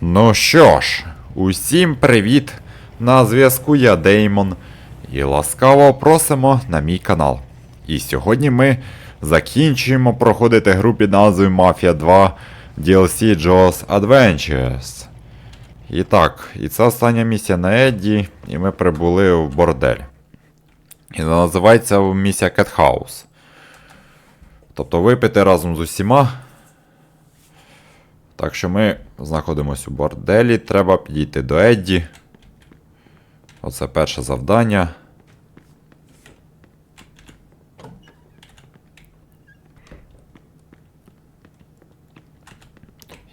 Ну що ж, усім привіт! На зв'язку я Деймон. І ласкаво просимо на мій канал. І сьогодні ми закінчуємо проходити гру під назвою Mafia 2 DLC Jaws Adventures. І так, і це остання місія на Едді, і ми прибули в бордель. І називається місія House. Тобто випити разом з усіма. Так що ми знаходимося у борделі, треба підійти до Едді. Оце перше завдання.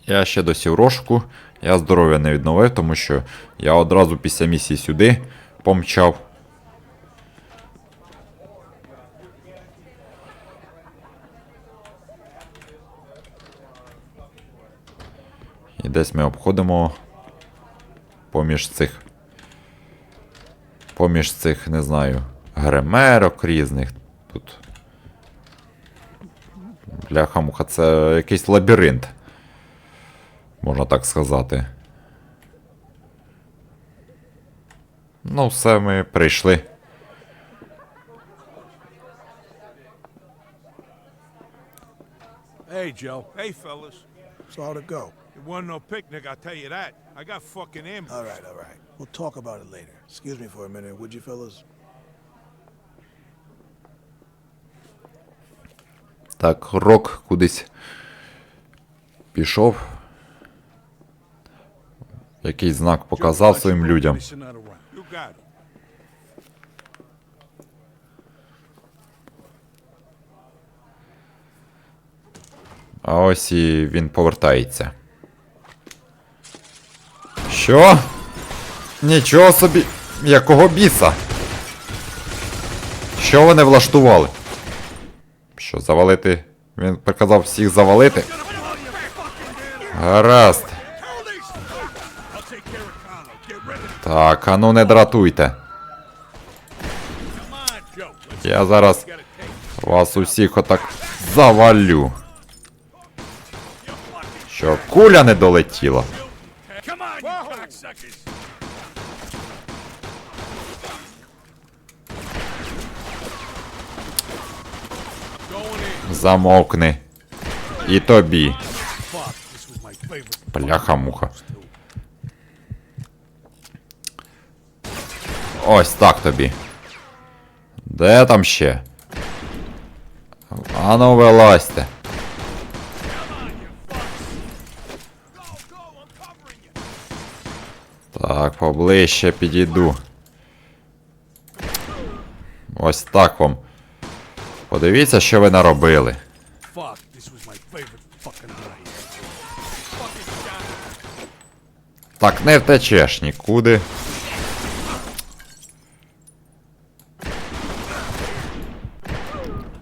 Я ще досі в розшуку. Я здоров'я не відновив, тому що я одразу після місії сюди помчав. І десь ми обходимо поміж цих. Поміж цих, не знаю, гримерок різних. Тут. Бляха-муха, це якийсь лабіринт. Можна так сказати. Ну, все, ми прийшли. Hey, Joe. Hey, fellas. So how'd it go? It wasn't no picnic, I'll tell you that. I got fucking ambushed. All right, all right. We'll talk about it later. Excuse me for a minute, would you, fellas? Так, рок кудись пішов. Якийсь знак показав своїм людям. А ось і він повертається. Що? Нічого собі. Якого біса? Що вони влаштували? Що, завалити? Він приказав всіх завалити? Гаразд. Так, а ну не дратуйте. Я зараз вас усіх отак завалю. Що куля не долетіла. Cocksuckers! Замовкни. І тобі. Бляха-муха. Ось так тобі. Де там ще? Ану вилазьте. Так, поближче підійду. Ось так вам. Подивіться, що ви наробили. Так не втечеш нікуди.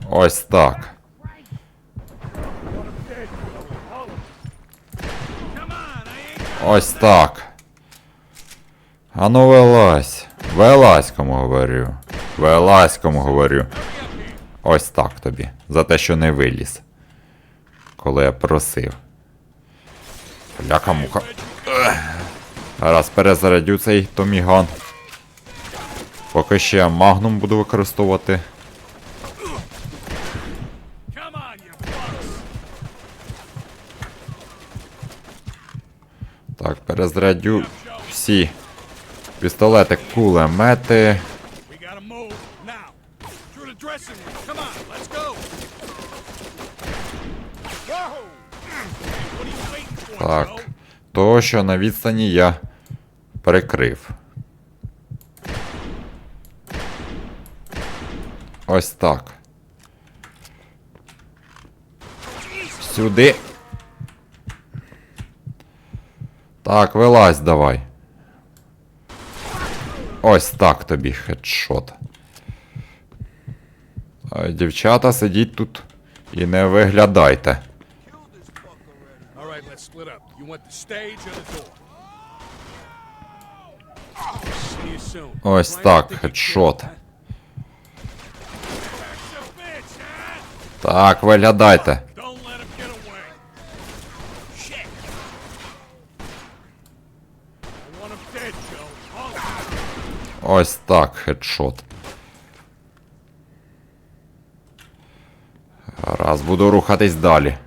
Ось так. Ось так. Ану вилазь. Вилазь, кому говорю. Вилазь, кому говорю. Ось так тобі. За те, що не виліз. Коли я просив. Бляха-муха. Раз перезарядю цей Томіган. Поки ще я магнум буду використовувати. Так, перезарядю всі пістолети, кулемети. Так. То, що на відстані я перекрив. Ось так. Сюди. Так, вилазь давай. Ось так тобі хедшот. Дівчата сидіть тут і не виглядайте. All right, let's split up. Ось так, хедшот. Раз буду рухатись далі.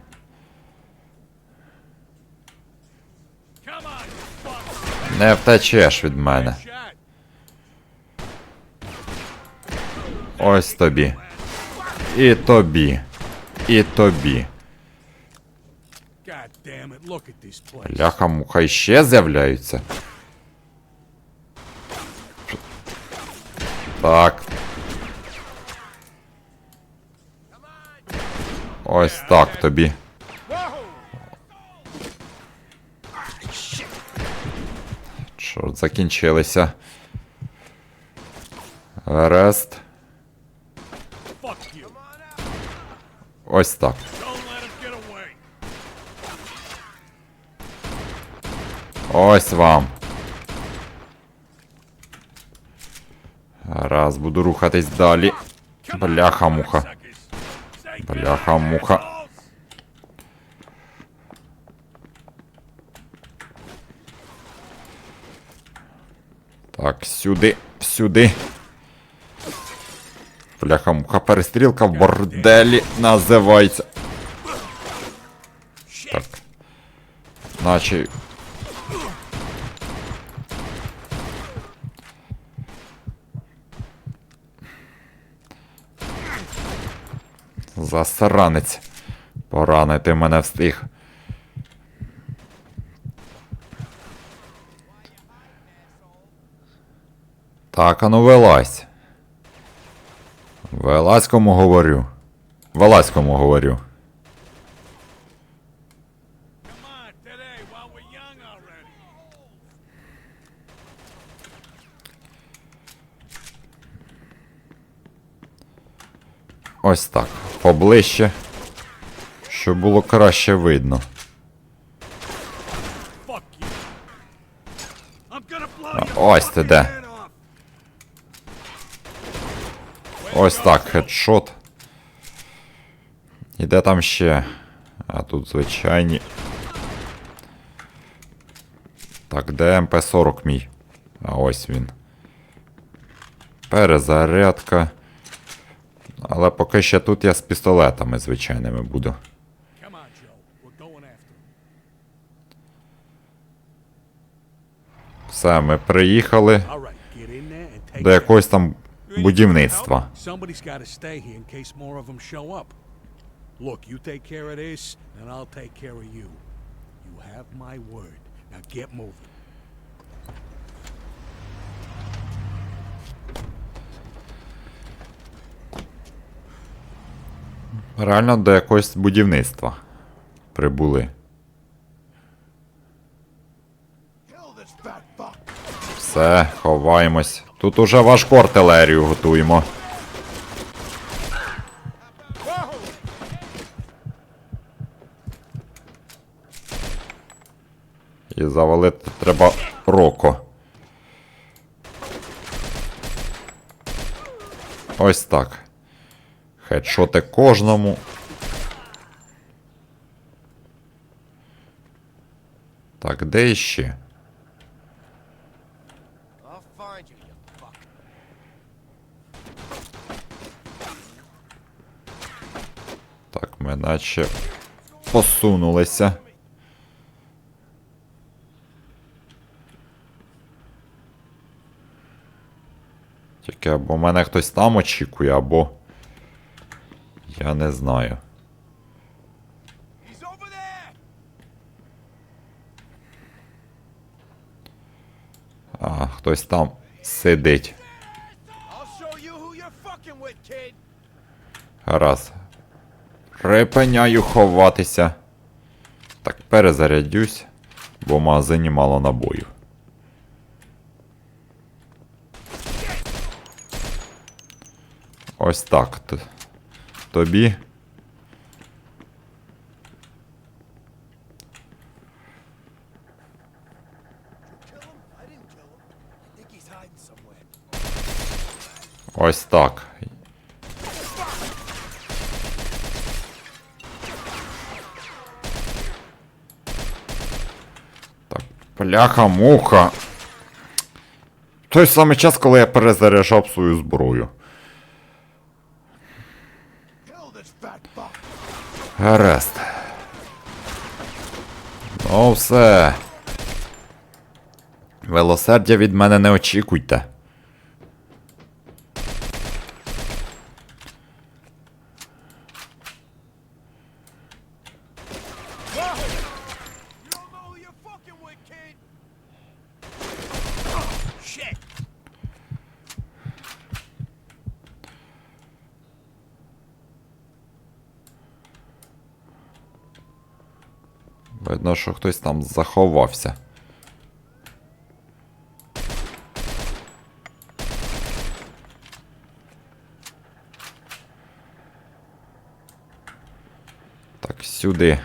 Не втечеш від мене. Ось тобі. І тобі. І тобі. Ляха муха іще з'являються. Так. Ось так тобі. Чорт, закінчилися. Рест. Ось так. Ось вам. Раз, буду рухатись далі. Бляха-муха. Бляха-муха. Так, сюди, сюди. Бляха-муха, перестрілка в борделі називається. Так. Наче. Засранець. Поранити мене встиг. Так, а ну вилазь. Вилазь кому говорю. Вилазь кому говорю. Ось так. Поближче. Щоб було краще видно. Ось ти де. Ось так, хедшот. І де там ще? А тут звичайні. Так, де МП-40 мій? А ось він. Перезарядка. Але поки ще тут я з пістолетами звичайними буду. Все, ми приїхали до якогось там будівництва. Look, you take care of this, and I'll take care of you. You have my word. Now get moving. Реально до якогось будівництва прибули. Все, ховаємось. Тут уже важку артилерію готуємо. І завалити треба роко. Ось так. Хедшоти кожному. Так, де fuck. Так, ми наче посунулися. Тільки або мене хтось там очікує, або. Я не знаю. А, хтось там сидить. Раз. Припиняю ховатися. Так, перезарядюсь, бо в магазині мало набоїв. Ось так. Тобі. Ось так. Так, пляха-муха. той самий час, коли я перезаряджав свою зброю. Гаразд. Ну все. Велосердя від мене не очікуйте. Що хтось там заховався. Так, сюди.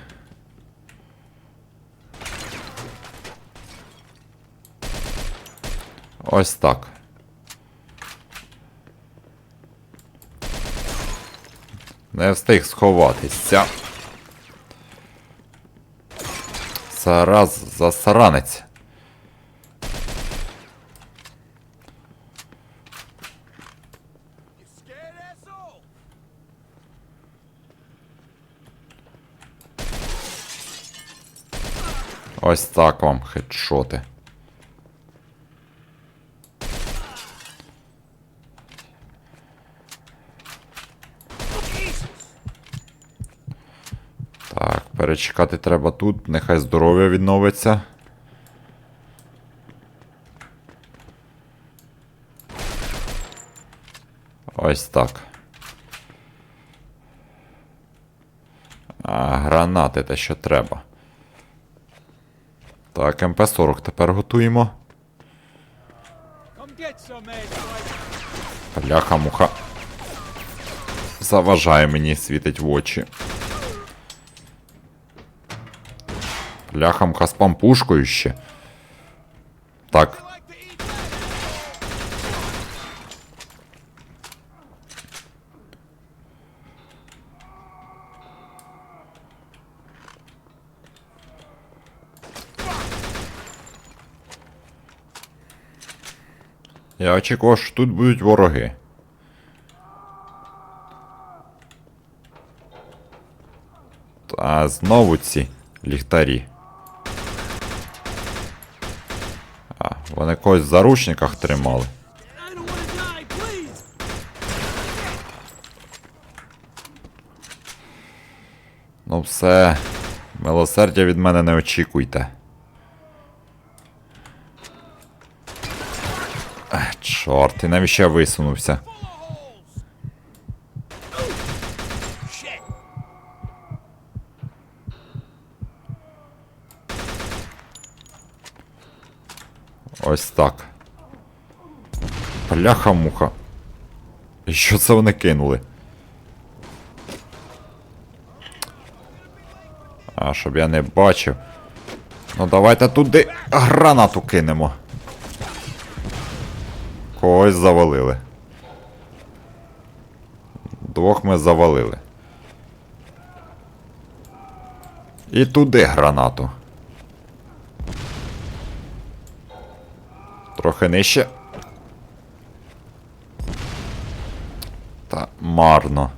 Ось так. Не встиг сховатися. Зараз засранець. You? Ось так вам хедшоти. Так, перечекати треба тут, нехай здоров'я відновиться. Ось так. А, гранати те, що треба. Так, МП-40 тепер готуємо. Come get some, man. Бляха муха. Заважає мені світить в очі. Бляха муха з пампушкою ще. Так, You like to eat that? я очікував, що тут будуть вороги. А знову ці ліхтарі. Вони когось в заручниках тримали. Ну все, милосердя від мене не очікуйте. Чорт, і навіщо я висунувся? Ось так. Бляха-муха. І що це вони кинули? А, щоб я не бачив. Ну давайте туди гранату кинемо. Когось завалили. Двох ми завалили. І туди гранату. Трохи нижче. Та марно.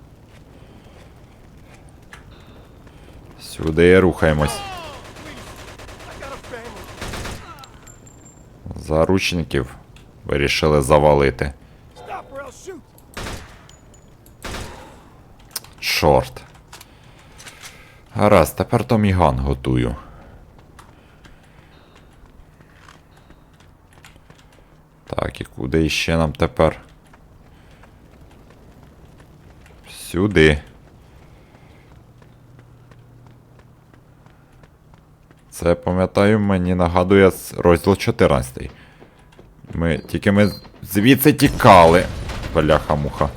Сюди рухаємось. Заручників вирішили завалити. Чорт. Гаразд, тепер Томіган готую. Так, і куди ще нам тепер? Сюди. Це, пам'ятаю, мені нагадує розділ 14. Ми тільки ми звідси тікали. Бляха-муха.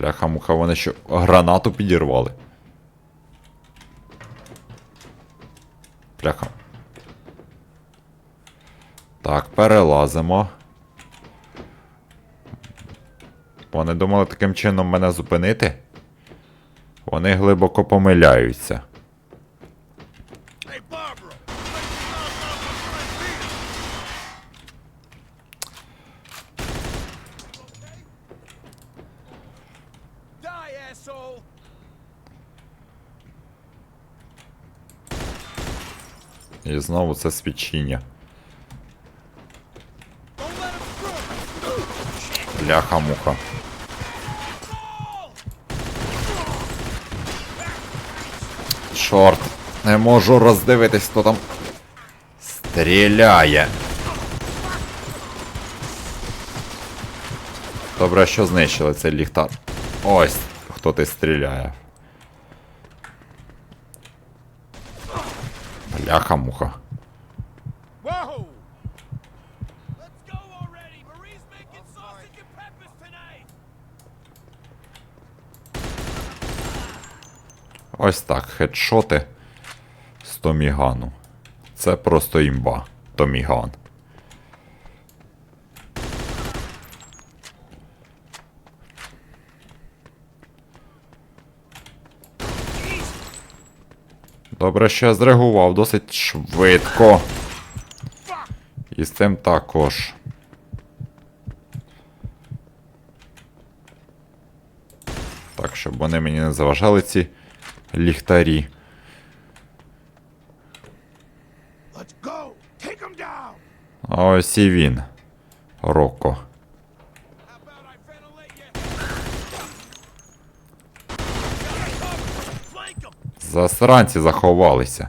Бляха-муха, вони що гранату підірвали. Бляха. Так, перелазимо. Вони думали таким чином мене зупинити. Вони глибоко помиляються. І знову це свідчення. Бляха-муха. Чорт, не можу роздивитись, хто там стріляє. Добре, що знищили цей ліхтар. Ось хто ти стріляє. Бляха-муха. Ось так, хедшоти з Томігану. Це просто імба. Томіган. Добре, що я зреагував досить швидко. І з цим також. Так, щоб вони мені не заважали ці ліхтарі. А ось і він. Роко. Засранці заховалися.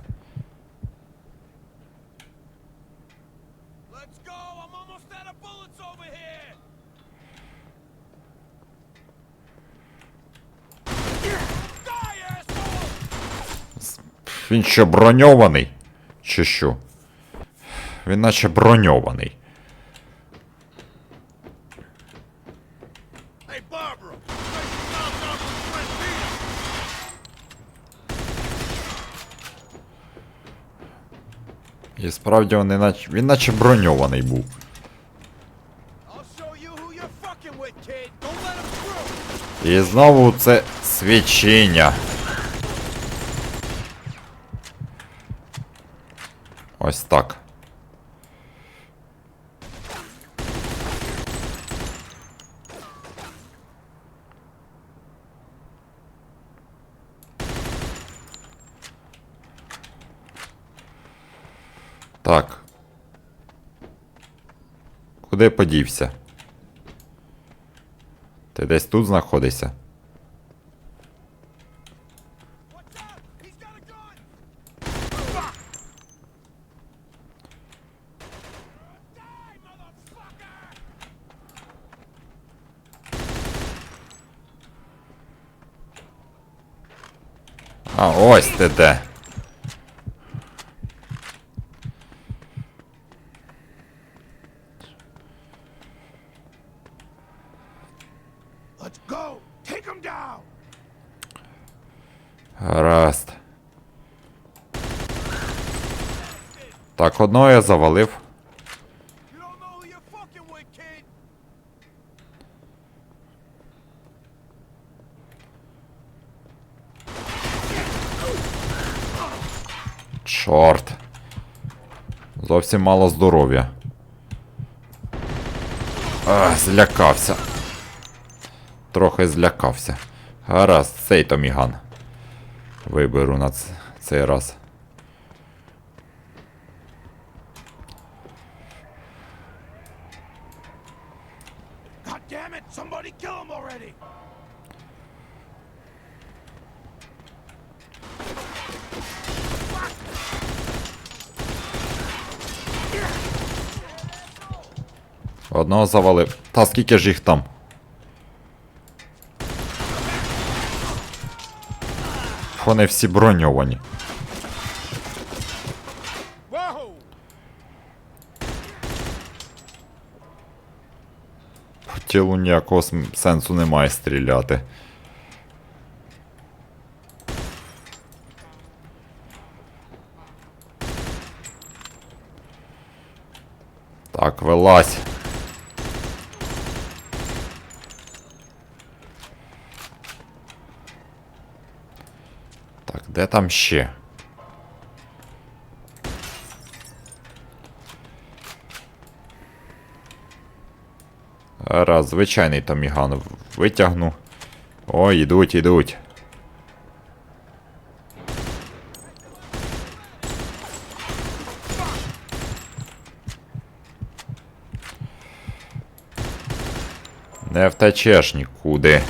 Він що броньований? Чи що? Він наче броньований. І справді вони наче. Він наче броньований був. I'll show you who you're fucking with, kid! Don't let him through! І знову це свічіння. Ось так. Так. Куди подівся? Ти десь тут знаходишся? А, ось ти де. Let's go. Take him down. Гаразд. Так, одного я завалив. Чорт. Зовсім мало здоров'я. Злякався. Трохи злякався. Гаразд, цей Томіган. Виберу на цей раз. Одного завалив. Та скільки ж їх там? Вони всі броньовані. В тілу ніякого сенсу немає стріляти. Так, вилазь. Де там ще? Раз, звичайний томіган, витягну. Ой, йдуть, ідуть. Не втечеш нікуди.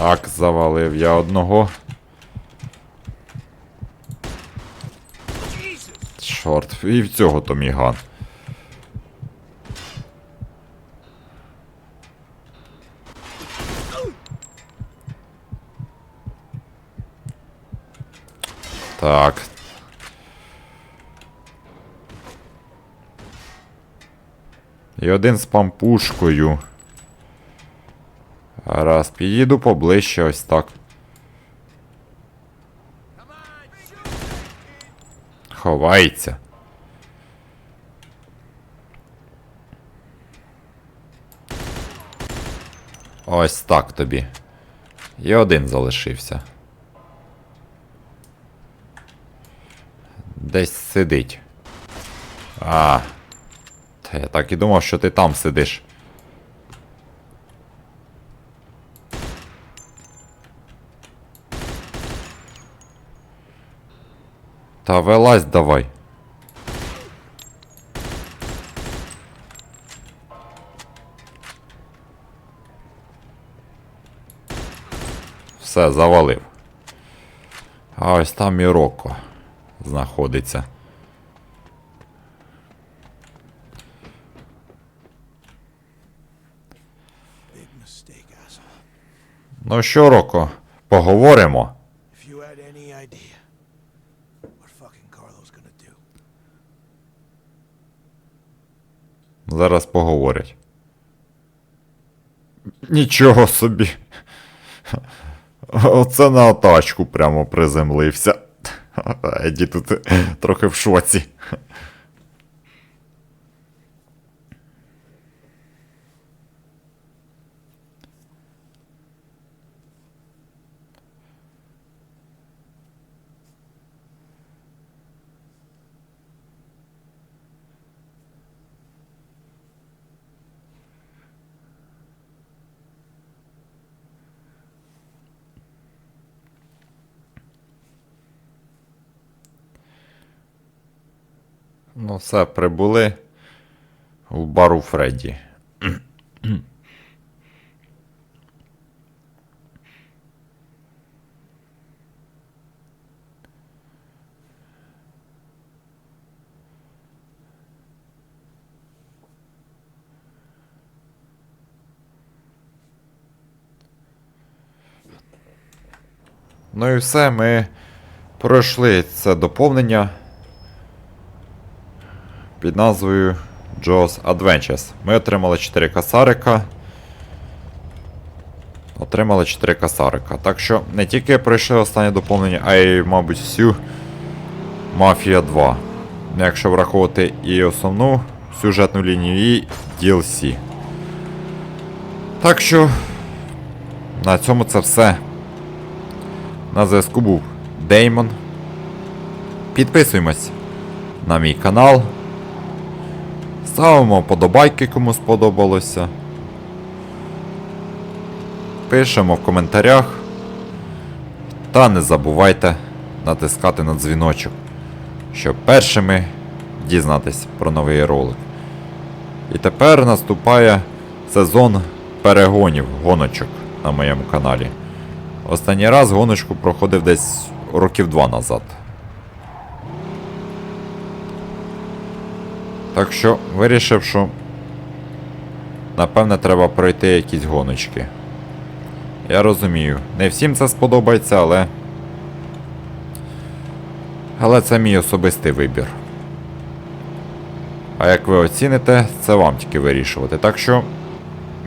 Так, завалив я одного. Чорт, і в цього Томіган. Так. І один з пампушкою. Раз, підійду поближче ось так. Ховається. Ось так тобі. І один залишився. Десь сидить. А. Та я так і думав, що ти там сидиш. Та вилазь давай. Все, завалив. А ось там і Роко знаходиться. Ну що, Роко, поговоримо. Зараз поговорять. Нічого собі. Оце на тачку прямо приземлився. Еді тут трохи в шоці. Ну, все, прибули в бару Фредді. Ну і все, ми пройшли це доповнення під назвою Jaws Adventures. Ми отримали 4 касарика. Отримали 4 касарика. Так що не тільки пройшли останнє доповнення, а й, мабуть, всю Мафія 2. Якщо враховувати і основну сюжетну лінію і DLC. Так що на цьому це все. На зв'язку був Деймон. Підписуємось на мій канал. Ставимо подобайки, кому сподобалося. Пишемо в коментарях. Та не забувайте натискати на дзвіночок, щоб першими дізнатись про новий ролик. І тепер наступає сезон перегонів гоночок на моєму каналі. Останній раз гоночку проходив десь років два назад. Так що вирішив, що напевне треба пройти якісь гоночки. Я розумію, не всім це сподобається, але. Але це мій особистий вибір. А як ви оціните, це вам тільки вирішувати. Так що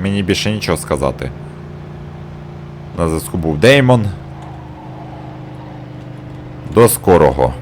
мені більше нічого сказати. На зв'язку був Деймон. До скорого.